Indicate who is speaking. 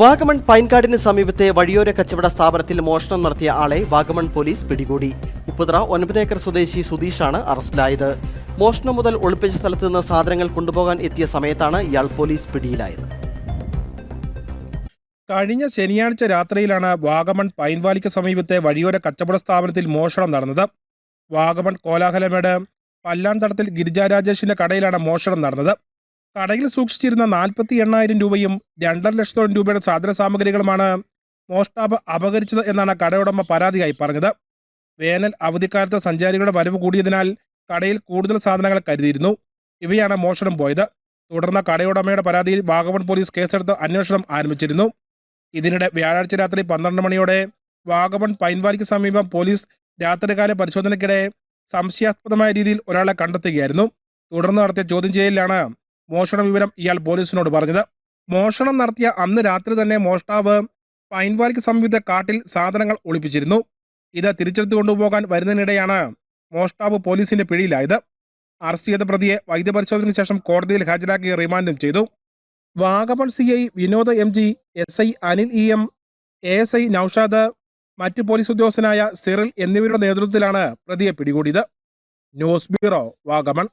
Speaker 1: വാഗമൺ പൈൻകാടിന് സമീപത്തെ വഴിയോര കച്ചവട സ്ഥാപനത്തിൽ മോഷണം നടത്തിയ ആളെ വാഗമൺ പോലീസ് പിടികൂടി. ഉപ്പുതറ ഒൻപത് ഏക്കർ സ്വദേശി സുധീഷാണ് അറസ്റ്റിലായത്. മോഷണം മുതൽ ഒളിപ്പിച്ച സ്ഥലത്ത് നിന്ന് സാധനങ്ങൾ കൊണ്ടുപോകാൻ എത്തിയ സമയത്താണ് ഇയാൾ പോലീസ് പിടിയിലായത്.
Speaker 2: കഴിഞ്ഞ ശനിയാഴ്ച രാത്രിയിലാണ് വാഗമൺ പൈൻവാലിക്ക് സമീപത്തെ വഴിയോര കച്ചവട സ്ഥാപനത്തിൽ മോഷണം നടന്നത്. വാഗമൺ കോലാഹലമേട് പല്ലാന്തടത്തിൽ ഗിരിജാ രാജേഷിന്റെ കടയിലാണ് മോഷണം നടന്നത്. കടയിൽ സൂക്ഷിച്ചിരുന്ന നാൽപ്പത്തി എണ്ണായിരം രൂപയും രണ്ടര ലക്ഷത്തോളം രൂപയുടെ സാധന സാമഗ്രികളുമാണ് മോഷ്ടാവ് അപകരിച്ചത് എന്നാണ് കടയുടമ പരാതിയായി പറഞ്ഞത്. വേനൽ അവധിക്കാലത്ത് സഞ്ചാരികളുടെ വരവ് കൂടിയതിനാൽ കടയിൽ കൂടുതൽ സാധനങ്ങൾ കരുതിയിരുന്നു. ഇവയാണ് മോഷണം പോയത്. തുടർന്ന് കടയുടമയുടെ പരാതിയിൽ വാഗമൺ പോലീസ് കേസെടുത്ത് അന്വേഷണം ആരംഭിച്ചിരുന്നു. ഇതിനിടെ വ്യാഴാഴ്ച രാത്രി പന്ത്രണ്ട് മണിയോടെ വാഗമൺ പൈൻവാലിക്ക് സമീപം പോലീസ് രാത്രികാല പരിശോധനയ്ക്കിടെ സംശയാസ്പദമായ രീതിയിൽ ഒരാളെ കണ്ടെത്തുകയായിരുന്നു. തുടർന്ന് നടത്തിയ ചോദ്യം ചെയ്യലിലാണ് മോഷണ വിവരം ഇയാൾ പോലീസിനോട് പറഞ്ഞത്. മോഷണം നടത്തിയ അന്ന് രാത്രി തന്നെ മോഷ്ടാവ് പൈൻവാലിക്ക് സമീപത്തെ കാട്ടിൽ സാധനങ്ങൾ ഒളിപ്പിച്ചിരുന്നു. ഇത് തിരിച്ചെടുത്തു കൊണ്ടുപോകാൻ വരുന്നതിനിടെയാണ് മോഷ്ടാവ് പോലീസിന്റെ പിടിയിലായത്. അറസ്റ്റ് ചെയ്ത പ്രതിയെ വൈദ്യപരിശോധനയ്ക്ക് ശേഷം കോടതിയിൽ ഹാജരാക്കി റിമാൻഡും ചെയ്തു. Vagamon C I Vinoda M G S I Anil E M A S I Naushad മറ്റ് പോലീസ് ഉദ്യോഗസ്ഥനായ സിറിൽ എന്നിവരുടെ നേതൃത്വത്തിലാണ് പ്രതിയെ പിടികൂടിയത്. News bureau Vagamon.